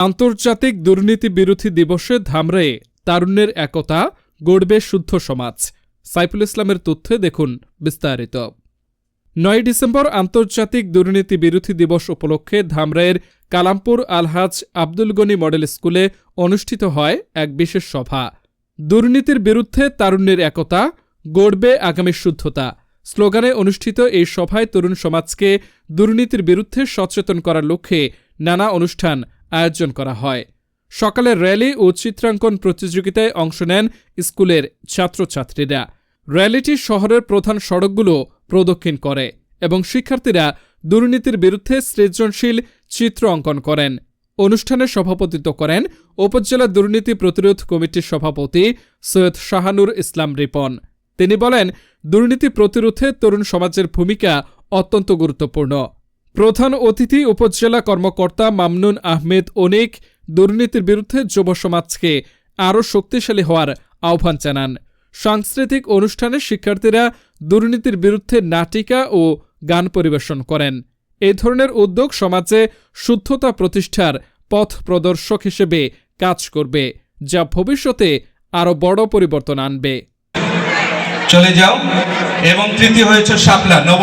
আন্তর্জাতিক দুর্নীতি বিরোধী দিবসে ধামরায়ে তারুণ্যের একতা, গড়বে শুদ্ধ সমাজ। সাইফুল ইসলামের তথ্যে দেখুন বিস্তারিত। নয় ডিসেম্বর আন্তর্জাতিক দুর্নীতি বিরোধী দিবস উপলক্ষে ধামরায়ের কালামপুর আলহাজ আব্দুল গনি মডেল স্কুলে অনুষ্ঠিত হয় এক বিশেষ সভা। দুর্নীতির বিরুদ্ধে তারুণ্যের একতা, গড়বে আগামী শুদ্ধতা। স্লোগানে অনুষ্ঠিত এই সভায় তরুণ সমাজকে দুর্নীতির বিরুদ্ধে সচেতন করার লক্ষ্যে নানা অনুষ্ঠান আয়োজন করা হয়। সকালে র্যালি ও চিত্রাঙ্কন প্রতিযোগিতায় অংশ নেন স্কুলের ছাত্রছাত্রীরা। র্যালিটি শহরের প্রধান সড়কগুলো প্রদক্ষিণ করে এবং শিক্ষার্থীরা দুর্নীতির বিরুদ্ধে সৃজনশীল চিত্র অঙ্কন করেন। অনুষ্ঠানে সভাপতিত্ব করেন উপজেলা দুর্নীতি প্রতিরোধ কমিটির সভাপতি সৈয়দ শাহানুর ইসলাম রিপন। তিনি বলেন, দুর্নীতি প্রতিরোধে তরুণ সমাজের ভূমিকা অত্যন্ত গুরুত্বপূর্ণ। প্রধান অতিথি উপজেলা কর্মকর্তা মামনুন আহমেদ অনেক দুর্নীতির বিরুদ্ধে যুব সমাজকে আরও শক্তিশালী হওয়ার আহ্বান জানান। সাংস্কৃতিক অনুষ্ঠানে শিক্ষার্থীরা দুর্নীতির বিরুদ্ধে নাটিকা ও গান পরিবেশন করেন। এ ধরনের উদ্যোগ সমাজে শুদ্ধতা প্রতিষ্ঠার পথ প্রদর্শক হিসেবে কাজ করবে, যা ভবিষ্যতে আরও বড় পরিবর্তন আনবে। চলে যাও, এবং তৃতীয় হয়েছে শাপলা নব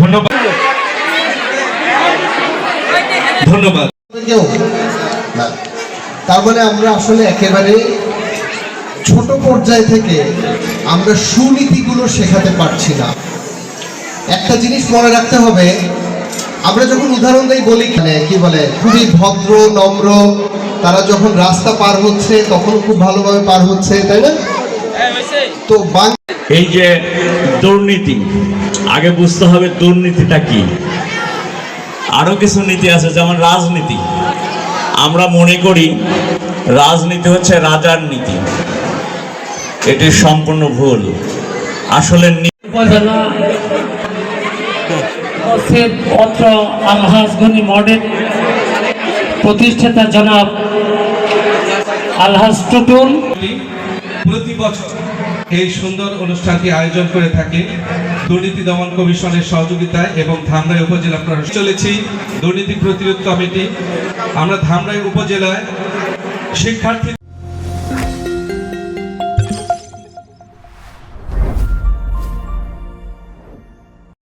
ধন্যবাদ ধন্যবাদ। তার মানে আমরা আসলে একেবারে ছোট পর্যায় থেকে আমরা সুনীতিগুলো শেখাতে পারছি না। একটা জিনিস মনে রাখতে হবে আমরা যখন উদাহরণ দেই বলি মানে কি বলে খুবই ভদ্র নম্র তারা যখন রাস্তা পার হচ্ছে তখন খুব ভালোভাবে পার হচ্ছে তাই না? তো এই যে দুর্নীতি আগে বুঝতে হবে দুর্নীতিটা কি। আরও কিছু নীতি আছে যেমন রাজনীতি। আমরা মনে করি রাজনীতি হচ্ছে রাজার নীতি। এটি সম্পূর্ণ ভুল। আসলে অত্র মডেল প্রতিষ্ঠাতা জনাব আলহাজ টুটুল। প্রতি বছর এই সুন্দর অনুষ্ঠানটি আয়োজন করে থাকে। দুর্নীতি দমন কমিশনের সহযোগিতায় এবং ধামরাই উপজেলা চলেছি। দুর্নীতি প্রতিরোধ কমিটি। আমরা ধামরাই উপজেলায় শিক্ষার্থী